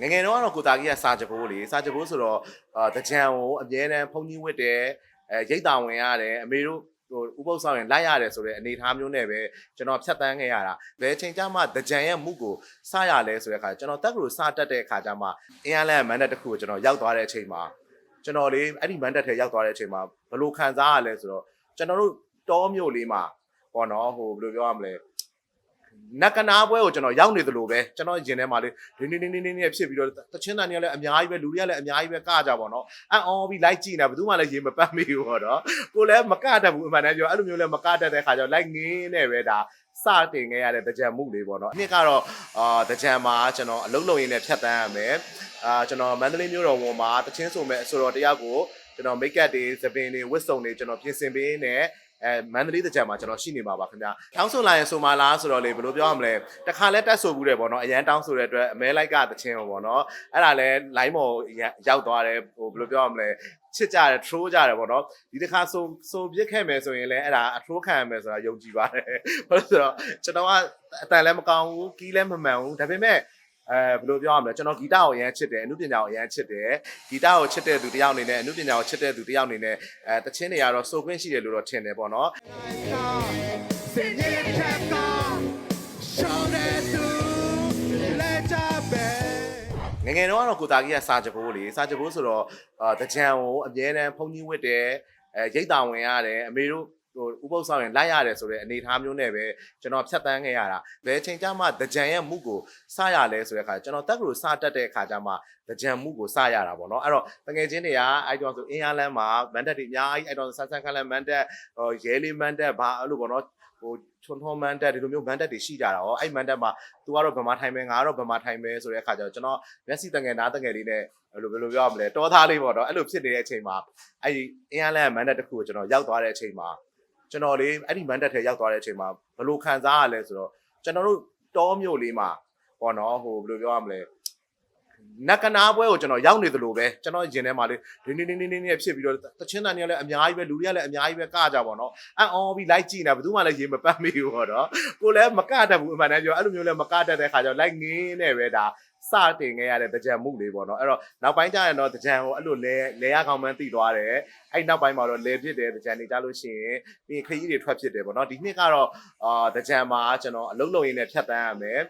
ငယ်ငယ်တော့ကတော့ကိုတာကြီးကစာကြပိုးလေစာကြပိုးဆိုတော့အာတကြံကိုအမြဲတမ်းဖုန်ကြီးဝတ်တယ်အဲရိတ်တာဝင်ရတယ်အမေတို့ဟိုဥပုပ်ဆောင်ရင်လိုက်ရတယ်ဆိုတဲ့အနေအထားမျိုးနဲ့ပဲကျွန်တော်ဖြတ်တန်းခဲ့ရတာဘယ်ချိန်ကျမှတကြံရဲ့မှုကိုစရလဲဆိုတဲ့အခါကျွန်တော်တက်ကလို့စတက်တဲ့အခါကျမှအင်အားလန်မန်ဒတ်တစ်ခုကိုကျွန်တော်ရောက်သွားတဲ့အချိန်မှာကျွန်တော်လေးအဲ့ဒီမန်ဒတ်ထဲရောက်သွားတဲ့အချိန်မှာဘယ်လိုခံစားရလဲဆိုတော့ကျွန်တော်တို့တောမြို့လေးမှာပေါ့နော်ဟိုဘယ်လိုပြောရမလဲ နက်ကနာပွဲကိုကျွန်တော်ရောက်နေသလိုပဲကျွန်တော်ရင်ထဲမှာလေနင်းနင်းနင်းနင်းနဲ့ဖြစ်ပြီးတော့တချင်းတန်တွေကလည်းအများကြီးပဲလူတွေကလည်းအများကြီးပဲကကြပါတော့အံ့အော်ပြီးလိုက်ကြည့်နေတာဘယ်သူမှလည်းရေမပတ်မိဘူးပေါ့နော်ကိုလည်းမကတတ်ဘူးအမှန်တမ်းပြောအဲ့လိုမျိုးလည်းမကတတ်တဲ့ခါကျတော့လိုက်ငင်းနေပဲဒါစတင်ခဲ့ရတဲ့တကြံမှုလေးပေါ့နော်အနှစ်ကတော့အာတကြံမှာကျွန်တော်အလုံးလုံးရင်းနဲ့ဖြတ်တန်းရမယ်အာကျွန်တော်မန္တလေးမြို့တော်ဝန်မှာတချင်းဆိုမဲ့ဆိုတော့တရားကိုကျွန်တော်မိတ်ကပ်တွေသပင်တွေဝတ်စုံတွေကျွန်တော်ပြင်ဆင်ပေးနေ အဲမန္တလေးတကြံမှာကျွန်တော်ရှိနေမှာပါခင်ဗျ။တောင်းဆိုလာရင်ဆိုမှလားဆိုတော့လေဘယ်လိုပြောရမလဲ။တခါလဲတက်ဆိုဘူးတယ်ပေါ့နော်။အရန်တောင်းဆိုတဲ့အတွက်အမဲလိုက်ကတချင်းပေါ့နော်။အဲ့ဒါလဲ line ပေါ်ရောက်သွားတယ်ဟိုဘယ်လိုပြောရမလဲ။ချစ်ကြတယ် troll ကြတယ်ပေါ့နော်ဒီတစ်ခါဆိုဆိုပြစ်ခဲ့မယ်ဆိုရင်လည်းအဲ့ဒါအထိုးခံရမယ်ဆိုတာယုံကြည်ပါတယ်ဘာလို့ဆိုတော့ကျွန်တော်ကအတန်လည်းမကောင်းဘူးကီးလည်းမမှန်ဘူးဒါပေမဲ့ အဲဘယ်လိုပြောရမလဲကျွန်တော်ဂီတကိုအရင်ချစ်တယ်အမှုပညာကိုအရင်ချစ်တယ်ဂီတကိုချစ်တဲ့သူတစ်ယောက်အနေနဲ့အမှုပညာကိုချစ်တဲ့သူတစ်ယောက်အနေနဲ့အဲတချင်းတွေကတော့စိုးခွင့်ရှိတယ်လို့တော့ထင်တယ်ပေါ့နော် Sing it, check on. Show that to let your back. ငယ်ငယ်တော့ကတော့ကိုတာကြီးကစာကြပိုးလေစာကြပိုးဆိုတော့အာတကြံကိုအမြဲတမ်းဖုန်ကြီးဝတ်တယ်အဲရိတ်တာဝင်ရတယ်အမေတို့ ဟိုဥပုပ်ဆောင်ရင်လိုက်ရတယ်ဆိုတဲ့အနေအထားမျိုးနဲ့ပဲကျွန်တော်ဖြတ်တန်းခဲ့ရတာဘယ်ချိန်ကျမှတကြံရဲ့မှုကိုစရလဲဆိုတဲ့အခါကျွန်တော်တက်ကလို့စတက်တဲ့အခါကျမှတကြံမှုကိုစရတာပေါ့နော်အဲ့တော့တငယ်ချင်းတွေကအဲ့တော့ဆိုအင်းအားလန်းမှာမန်တက်တွေအများကြီးအဲ့တော့ဆန်းဆန်းခန်းလန်းမန်တက်ဟိုရဲလေးမန်တက်ဘာအဲ့လိုပေါ့နော်ဟိုချွန်ထုံးမန်တက်ဒီလိုမျိုးမန်တက်တွေရှိကြတာရောအဲ့မန်တက်မှာ तू ကတော့ဗမာထိုင်မယ်ငါကတော့ဗမာထိုင်မယ်ဆိုတဲ့အခါကျတော့ကျွန်တော်မျက်စိတငယ်နားတငယ်လေးနဲ့ဘယ်လိုဘယ်လိုပြောရမလဲတောသားလေးပေါ့နော်အဲ့လိုဖြစ်နေတဲ့အချိန်မှာအဲ့ဒီအင်းအားလန်းမန်တက်တစ်ခုကိုကျွန်တော်ရောက်သွားတဲ့အချိန်မှာ ကျွန်တော်လေးအဲ့ဒီမန်တက်ထဲရောက်သွားတဲ့အချိန်မှာဘယ်လိုခံစားရလဲဆိုတော့ကျွန်တော်တို့တောမြို့လေးမှာပေါ့နော်ဟိုဘယ်လိုပြောရမလဲနက်ကနာပွဲကိုကျွန်တော်ရောက်နေသလိုပဲကျွန်တော်ရင်ထဲမှာလေနင်းနင်းနင်းနင်းနဲ့ဖြစ်ပြီးတော့တချင်းတန်တွေကလည်းအများကြီးပဲလူတွေကလည်းအများကြီးပဲကကြပါတော့အံ့အော်ပြီးလိုက်ကြည့်နေတာဘယ်သူမှလည်းရေမပတ်မိဘူးပေါ့နော်ကိုလည်းမကတတ်ဘူးအမှန်တမ်းပြောအဲ့လိုမျိုးလည်းမကတတ်တဲ့ခါကျတော့လိုက်ငင်းနေပဲဒါစတင်ခဲ့ရတဲ့တကြံမှုလေးပေါ့နော်အဲ့တော့နောက်ပိုင်းကျရင်တော့တကြံကိုအဲ့လိုလဲလဲရကောင်းမှန်းသိသွားတယ်အဲ့နောက်ပိုင်းမှာတော့လဲဖြစ်တယ်တကြံနေကြလို့ရှိရင်ပြီးရင်ခရီးတွေထွက်ဖြစ်တယ်ပေါ့နော်ဒီနှစ်ကတော့အာတကြံမှာကျွန်တော်အလုံးလုံးရင်းနဲ့ဖြတ်တန်းရမယ်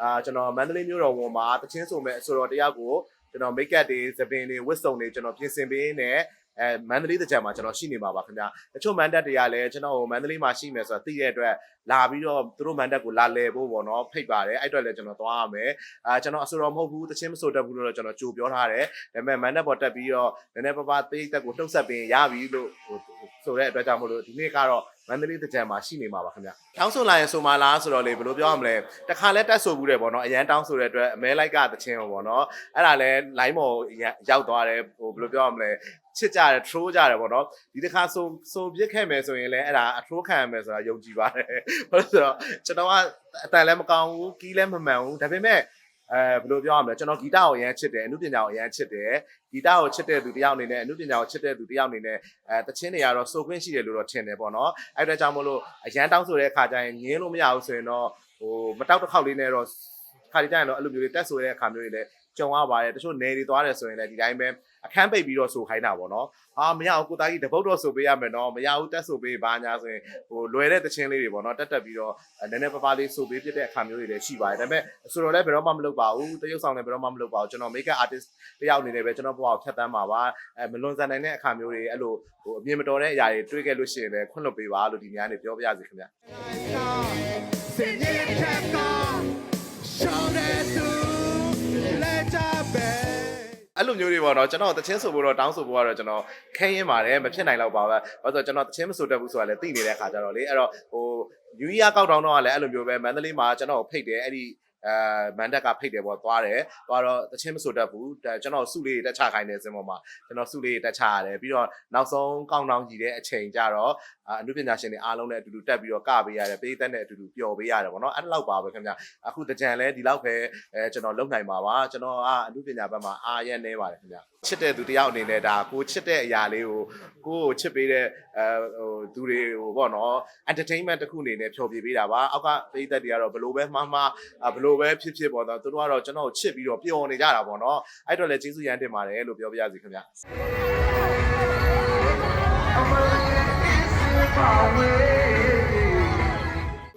အာကျွန်တော်မန္တလေးမြို့တော်ဝန်မှာတချင်းဆိုမဲ့ဆိုတော့တရားကိုကျွန်တော်မိတ်ကပ်တွေသပင်တွေဝတ်စုံတွေကျွန်တော်ပြင်ဆင်ပေးနေ အဲမန္တလေးတကြံမှာကျွန်တော်ရှိနေမှာပါခင်ဗျာတချို့မန်တက်တွေကလည်းကျွန်တော်ဟိုမန္တလေးမှာရှိမယ်ဆိုတာသိတဲ့အတွက်လာပြီးတော့သူတို့မန်တက်ကိုလာလဲဖို့ပေါ့နော်ဖိတ်ပါတယ်အဲ့အတွက်လည်းကျွန်တော်သွားရမယ်အာကျွန်တော်အဆိုတော်မဟုတ်ဘူးတချင်းမဆိုတတ်ဘူးလို့တော့ကျွန်တော်ကြိုပြောထားတယ်ဒါပေမဲ့မန်တက်ပေါ်တက်ပြီးတော့နည်းနည်းပါးပါးသိတက်ကိုနှုတ်ဆက်ပင်ရပြီလို့ဟိုဆိုတဲ့အတွက်ကြောင့်မို့လို့ဒီနေ့ကတော့မန္တလေးတကြံမှာရှိနေမှာပါခင်ဗျတောင်းဆိုလာရင်ဆိုမှလားဆိုတော့လေဘယ်လိုပြောရမလဲတခါလဲတက်ဆိုဘူးတယ်ပေါ့နော်အရန်တောင်းဆိုတဲ့အတွက်အမဲလိုက်ကတချင်းပေါ့နော်အဲ့ဒါလဲ line ပေါ်ရောက်သွားတယ်ဟိုဘယ်လိုပြောရမလဲ ချစ်ကြတယ် troll ကြတယ်ပေါ့နော်ဒီတစ်ခါဆိုဆိုပြစ်ခဲ့မယ်ဆိုရင်လည်းအဲ့ဒါအထိုးခံရမယ်ဆိုတာယုံကြည်ပါတယ်ဘာလို့ဆိုတော့ကျွန်တော်ကအတန်လည်းမကောင်းဘူးကီးလည်းမမှန်ဘူးဒါပေမဲ့အဲဘယ်လိုပြောရမလဲကျွန်တော်ဂီတကိုအရင်ချစ်တယ်အမှုပညာကိုအရင်ချစ်တယ်ဂီတကိုချစ်တဲ့သူတယောက်အနေနဲ့အမှုပညာကိုချစ်တဲ့သူတယောက်အနေနဲ့အဲတချင်းတွေကတော့စိုးခွင့်ရှိတယ်လို့တော့ထင်တယ်ပေါ့နော်အဲ့ဒါကြောင့်မို့လို့အရန်တောင်းဆိုတဲ့အခါကျရင်ငင်းလို့မရဘူးဆိုရင်တော့ဟိုမတောက်တစ်ခေါက်လေးနဲ့တော့ခါကြရင်တော့အဲ့လိုမျိုးလေးတက်ဆိုတဲ့အခါမျိုးတွေလည်း ကြုံရပါတယ်တချို့နေတွေသွားတယ်ဆိုရင်လည်းဒီတိုင်းပဲအခန်းပိတ်ပြီးတော့ဆိုခိုင်းတာပေါ့နော်အာမရဘူးကိုသားကြီးတပုတ်တော့ဆိုပေးရမယ်နော်မရဘူးတက်ဆိုပေးဘာညာဆိုရင်ဟိုလွယ်တဲ့တချင်းလေးတွေပေါ့နော်တက်တက်ပြီးတော့နည်းနည်းပါးပါးလေးဆိုပေးပြတဲ့အခါမျိုးတွေလည်းရှိပါတယ်ဒါပေမဲ့ဆိုတော့လည်းဘယ်တော့မှမလုပ်ပါဘူးတရုပ်ဆောင်လည်းဘယ်တော့မှမလုပ်ပါဘူးကျွန်တော် make up artist တယောက်အနေနဲ့ပဲကျွန်တော်ဘဝကိုဖြတ်တန်းပါပါအဲမလွန်ဆန်နိုင်တဲ့အခါမျိုးတွေအဲ့လိုဟိုအမြင်မတော်တဲ့အရာတွေတွေးခဲ့လို့ရှိရင်လည်းခွင့်လွှတ်ပေးပါလို့ဒီများနေပြောပြရစီခင်ဗျ အဲ့လိုမျိုးတွေပေါ့နော်ကျွန်တော်တချင်းဆိုဖို့တော့တောင်းဆိုဖို့ကတော့ကျွန်တော်ခဲရင်ပါတယ်မဖြစ်နိုင်တော့ပါဘူး။ဘာလို့ဆိုတော့ကျွန်တော်တချင်းမဆိုတတ်ဘူးဆိုတာလည်းသိနေတဲ့ခါကြတော့လေအဲ့တော့ဟိုယူရီယာကောက်တောင်းတော့ကလည်းအဲ့လိုမျိုးပဲမန္တလေးမှာကျွန်တော်ဖိတ်တယ်အဲ့ဒီ အဲမန်တက်ကဖိတ်တယ်ပေါ့သွားတယ်သွားတော့တချင်းမဆိုတတ်ဘူးဒါကျွန်တော်စုလေးတက်ချခိုင်းနေစင်ပေါ်မှာကျွန်တော်စုလေးတက်ချရတယ်ပြီးတော့နောက်ဆုံးကောင်းတောင်းကြည့်တဲ့အချိန်ကြတော့အနုပညာရှင်တွေအားလုံးနဲ့အတူတူတက်ပြီးတော့ကပေးရတယ်ပေးသက်နဲ့အတူတူပျော်ပေးရတယ်ပေါ့နော်အဲ့လောက်ပါပဲခင်ဗျအခုတကြံလဲဒီလောက်ပဲအဲကျွန်တော်လုံနိုင်ပါပါကျွန်တော်ကအနုပညာဘက်မှာအားရနေပါတယ်ခင်ဗျ ချချစ်တဲ့သူတယောက်အနေနဲ့ဒါကိုချစ်တဲ့အရာလေးကိုကိုကိုချစ်ပေးတဲ့အဲဟိုသူတွေဟိုပေါ့နော် entertainment တစ်ခုအနေနဲ့ဖြောပြပေးတာပါအောက်ကပိသက်တွေကတော့ဘလို့ပဲမှားမှားဘလို့ပဲဖြစ်ဖြစ်ပေါ့နော်သူတို့ကတော့ကျွန်တော်ကိုချစ်ပြီးတော့ပျော်နေကြတာပေါ့နော်အဲ့တော့လည်းကျေးဇူးရမ်းတင်ပါတယ်လို့ပြောပြရစီခင်ဗျာ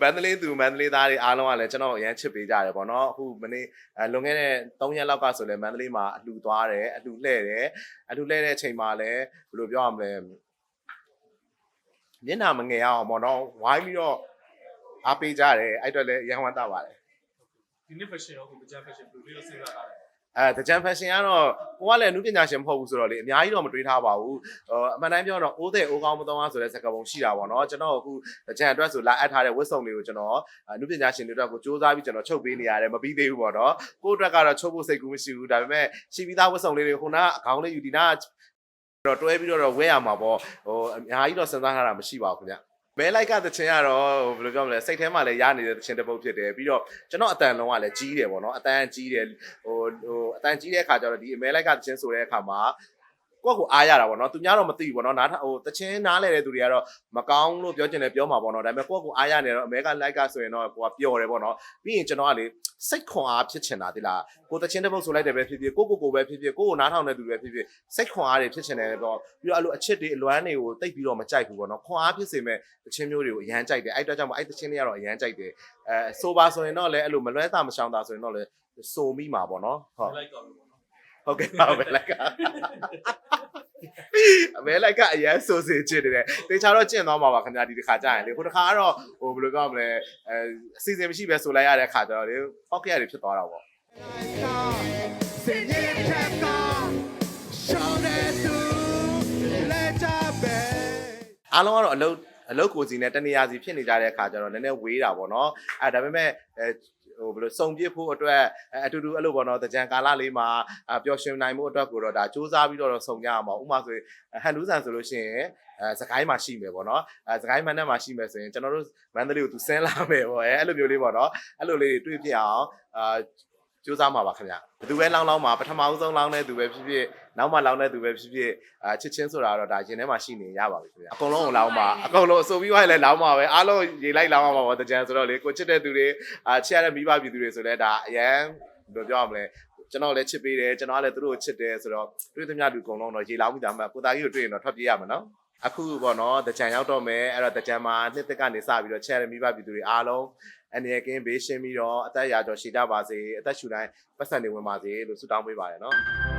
မန္တလေးသူမန္တလေးသားတွေအားလုံးကလည်းကျွန်တော်ကိုအရန်ချစ်ပေးကြတယ်ပေါ့နော်အခုမနေ့အဲလွန်ခဲ့တဲ့3ရက်လောက်ကဆိုလည်းမန္တလေးမှာအလှူသွားတယ်အလှူလှည့်တယ်အလှူလှည့်တဲ့အချိန်မှာလည်းဘယ်လိုပြောရမလဲမျက်နှာမငယ်အောင်ပေါ့နော်ဝိုင်းပြီးတော့အားပေးကြတယ်အဲ့တော့လည်းအရန်ဝမ်းသာပါတယ်ဒီနေ့ fashion ရောကိုကြမ်း fashion ဘယ်လိုလေးစဉ်းစားတာလဲ အဲတကြံ fashion ကတော့ကိုကလည်းအနုပညာရှင်မဟုတ်ဘူးဆိုတော့လေအများကြီးတော့မတွေးထားပါဘူးဟိုအမှန်တမ်းပြောတော့အိုးတဲ့အိုးကောင်းမသုံးအောင်ဆိုတဲ့စကားပုံရှိတာပေါ့နော်ကျွန်တော်အခုတကြံအတွက်ဆိုလာအပ်ထားတဲ့ဝတ်စုံတွေကိုကျွန်တော်အနုပညာရှင်တွေအတွက်ကိုစူးစမ်းပြီးကျွန်တော်ချုပ်ပေးနေရတယ်မပြီးသေးဘူးပေါ့နော်ကိုယ့်အတွက်ကတော့ချုပ်ဖို့စိတ်ကူးမရှိဘူးဒါပေမဲ့ရှိပြီးသားဝတ်စုံလေးတွေခုနကအကောင်းလေးယူဒီနာတော့တွဲပြီးတော့ဝဲရမှာပေါ့ဟိုအများကြီးတော့စဉ်းစားထားတာမရှိပါဘူးခင်ဗျ မဲလိုက်ကတချင်ကတော့ဟိုဘယ်လိုပြောမလဲစိတ်ထဲမှာလည်းရနေတဲ့တချင်တစ်ပုတ်ဖြစ်တယ်ပြီးတော့ကျွန်တော်အတန်လုံးကလည်းကြီးတယ်ပေါ့နော်အတန်ကြီးတယ်ဟိုဟိုအတန်ကြီးတဲ့အခါကျတော့ဒီအမဲလိုက်ကတချင်ဆိုတဲ့အခါမှာ ကိုယ့်ကိုအားရတာပေါ့နော်သူများတော့မသိဘူးပေါ့နော်နားထဟိုတချင်းနားလဲတဲ့သူတွေကတော့မကောင်းလို့ပြောချင်တယ်ပြောမှာပေါ့နော်ဒါပေမဲ့ကိုယ့်ကိုအားရနေတော့အမဲကလိုက်ကဆိုရင်တော့ကိုကပျော်တယ်ပေါ့နော်ပြီးရင်ကျွန်တော်ကလေစိတ်ခွန်အားဖြစ်ချင်တာဒီလားကိုတချင်းတစ်ပုတ်ဆိုလိုက်တယ်ပဲဖြစ်ဖြစ်ကိုကိုကိုပဲဖြစ်ဖြစ်ကိုကိုနားထောင်တဲ့သူပဲဖြစ်ဖြစ်စိတ်ခွန်အားတွေဖြစ်ချင်တယ်တော့ပြီးတော့အဲ့လိုအချစ်တွေအလွမ်းတွေကိုတိတ်ပြီးတော့မကြိုက်ဘူးပေါ့နော်ခွန်အားဖြစ်စေမဲ့တချင်းမျိုးတွေကိုအရန်ကြိုက်တယ်အဲ့အတွက်ကြောင့်မို့အဲ့တချင်းတွေကတော့အရန်ကြိုက်တယ်အဲဆိုပါဆိုရင်တော့လည်းအဲ့လိုမလွဲတာမရှောင်တာဆိုရင်တော့လည်းစိုးမိမှာပေါ့နော်ဟုတ်လိုက်တော့လို့ပေါ့နော် ဟုတ်ကဲ့ပါပဲလိုက်ကအမဲလိုက်ကအရန်ဆိုစေချင်တယ်တေချာတော့ကျင့်သွားမှာပါခင်ဗျာဒီတစ်ခါကြာရင်လေခုတစ်ခါကတော့ဟိုဘယ်လိုပြောမလဲအဲအစီအစဉ်မရှိပဲဆိုလိုက်ရတဲ့ခါကျတော့လေပောက်ကြရတွေဖြစ်သွားတာပေါ့ Sing it, Cap Car. Show that to let your bed. အားလုံးကတော့အလုပ်အလုပ်ကိုစီနဲ့တနေရာစီဖြစ်နေကြတဲ့အခါကျတော့နည်းနည်းဝေးတာပေါ့နော်အဲဒါပေမဲ့အဲ ဟိုဘယ်လိုစုံပြစ်ဖို့အတွက်အဲအတူတူအဲ့လိုပေါ့နော်တကြံကာလလေးမှာအပျော်ရွှင်နိုင်မှုအတွက်ကိုတော့ဒါစူးစမ်းပြီးတော့စုံကြရမှာဥပမာဆိုရင်ဟန်နူးဆန်ဆိုလို့ရှိရင်အဲစကိုင်းမှာရှိမယ်ပေါ့နော်အဲစကိုင်းမန်နဲ့မှာရှိမယ်ဆိုရင်ကျွန်တော်တို့မန္တလေးကိုသူဆင်းလာမယ်ပေါ့အဲအဲ့လိုမျိုးလေးပေါ့နော်အဲ့လိုလေးတွေတွေ့ပြအောင်အာ စူးစမ်းမှာပါခင်ဗျဘယ်သူပဲလောင်းလောင်းမှာပထမဦးဆုံးလောင်းတဲ့သူပဲဖြစ်ဖြစ်နောက်မှလောင်းတဲ့သူပဲဖြစ်ဖြစ်အာချစ်ချင်းဆိုတာတော့ဒါရင်ထဲမှာရှိနေရပါပြီခင်ဗျအကုန်လုံးကိုလောင်းပါအကုန်လုံးအဆိုပြီးသွားရင်လည်းလောင်းပါပဲအားလုံးရေလိုက်လောင်းပါပါတကြံဆိုတော့လေကိုချစ်တဲ့သူတွေအာချစ်ရတဲ့မိဘပြည်သူတွေဆိုလဲဒါအရန်ဘယ်လိုပြောရမလဲကျွန်တော်လည်းချစ်ပေးတယ်ကျွန်တော်ကလည်းသူတို့ကိုချစ်တယ်ဆိုတော့တွေ့သမျှလူအကုန်လုံးတော့ရေလောင်းပြီးသားမှကိုသားကြီးကိုတွေ့ရင်တော့ထွက်ပြေးရမှာနော် အခုပေါ့နော်တကြံရောက်တော့မယ်အဲ့တော့တကြံမှာနှစ်သက်ကနေစပြီးတော့ချစ်ရတဲ့မိဘပြည်သူတွေအားလုံးအနေကင်းဘေးရှင်းပြီးတော့အသက်အရာကျော်ရှည်တတ်ပါစေအသက်ရှူတိုင်းပတ်စံနေဝင်ပါစေလို့ဆုတောင်းပေးပါတယ်နော်